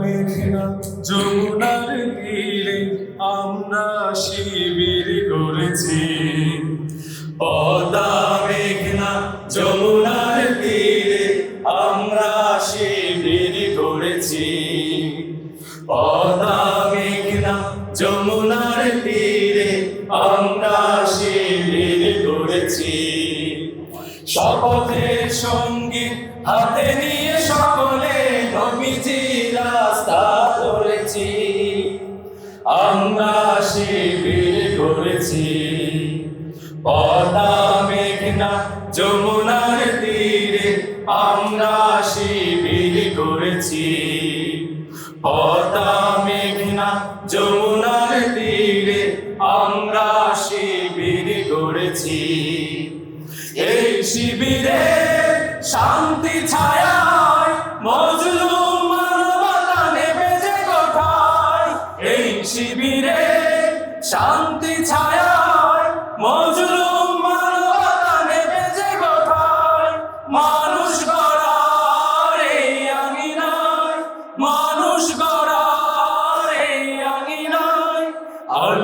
মেঘনা যমুনার তীরে আমরা শিবির করেছি। পদা মেঘনা যমুনার তীরে আমরা শিবির করেছি। পদা মেঘনা যমুনার তীরে আমরা শিবির করেছি। শপথের সঙ্গী হাতে নিয়ে করেছি। পদা মেঘনা যমুনার তীরে আমরা শিবির করেছি। পদা মেঘনা যমুনার তীরে আমরা শিবির করেছি। এই শিবিরে শান্তি ছায়ায় মানুষ মানুষ আল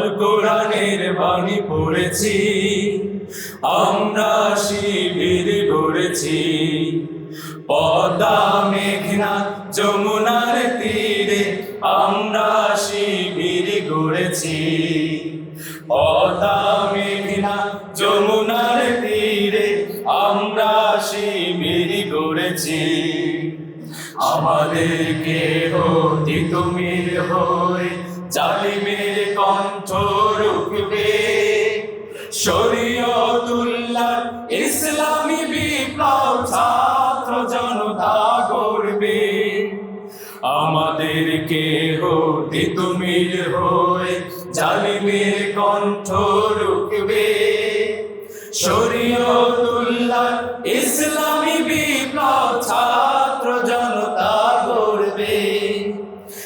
পড়েছি, আমরা শিবির গড়েছি। পদ্মা মেঘনা যমুনার তীরে আমরা শিবির গড়েছি। পদ্মা মেঘনা যমুনার শিবির গড়েছি আমাদেরকে জালিমের কণ্ঠ রুখবে। শরীয়তুল্লাহ ইসলামী বিপ্লব ছাত্র জনতা করবে আমাদেরকে হতে তুমির হয়ে জালিমের কণ্ঠ রুখবে। শরীয়তুল্লাহ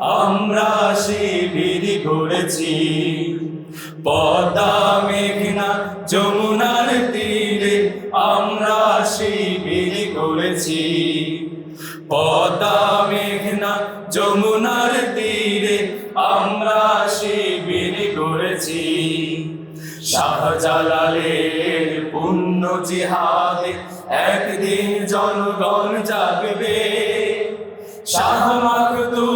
আমরা শিবির করেছি পদ্মা মেঘনা যমুনার তীরে আমরা শিবির করেছি পদ্মা মেঘনা যমুনার তীরে আমরা শিবির করেছি শাহজালালের পুণ্য জিহাদে একদিন জনগণ জাগবে। শাহ মাকদুমে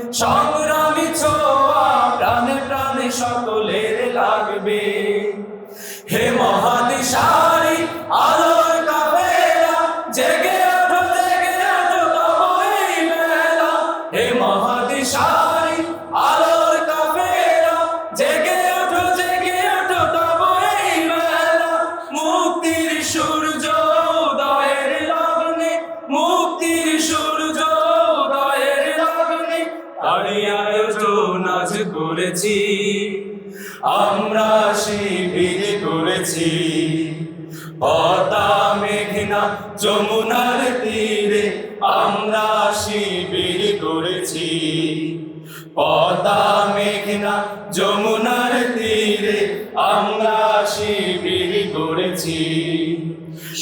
করেছি, আমরা শিবির করেছি পদ্মা মেঘনা, যমুনার তীরে আমরা শিবির করেছি পদ্মা মেঘনা, যমুনার তীরে আমরা শিবির করেছি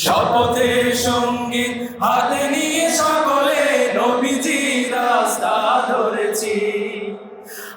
শপথের সঙ্গে হাতে নিয়ে সকলে নবীজি